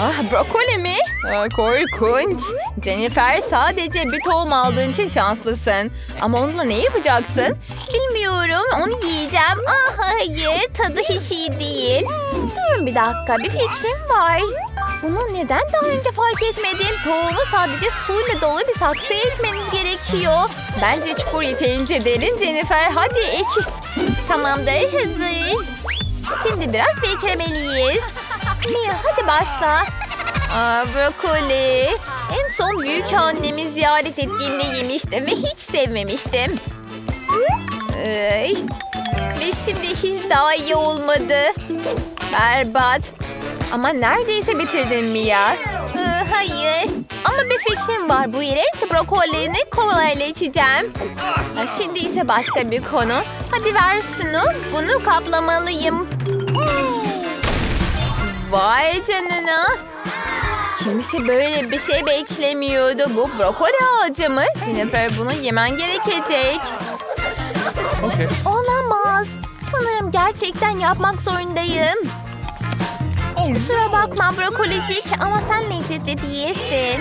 Ah brokoli mi? Ah, korkunç. Jennifer sadece bir tohum aldığın için şanslısın. Ama onunla ne yapacaksın? Bilmiyorum onu yiyeceğim. Ah hayır tadı hiç iyi değil. Durun bir dakika bir fikrim var. Bunu neden daha önce fark etmedim? Tohumu sadece suyla dolu bir saksıya ekmeniz gerekiyor. Bence çukur yeterince derin Jennifer. Hadi ek. Tamamdır hazır. Şimdi biraz beklemeliyiz. Mia hadi başla. Aa, brokoli. En son büyük annemi ziyaret ettiğimde yemiştim ve hiç sevmemiştim. Ay. Ve şimdi hiç daha iyi olmadı. Berbat. Ama neredeyse bitirdim Mia. Ee, hayır. Ama bir fikrim var. Bu iğrenç brokolini kolayla içeceğim. Şimdi ise başka bir konu. Hadi ver şunu. Bunu kaplamalıyım. Vay canına. Kimse böyle bir şey beklemiyordu. Bu brokoli ağacı mı? Jennifer bunu yemen gerekecek. Okay. Olamaz. Sanırım gerçekten yapmak zorundayım. Kusura bakma brokolicik ama sen lezzetli değilsin.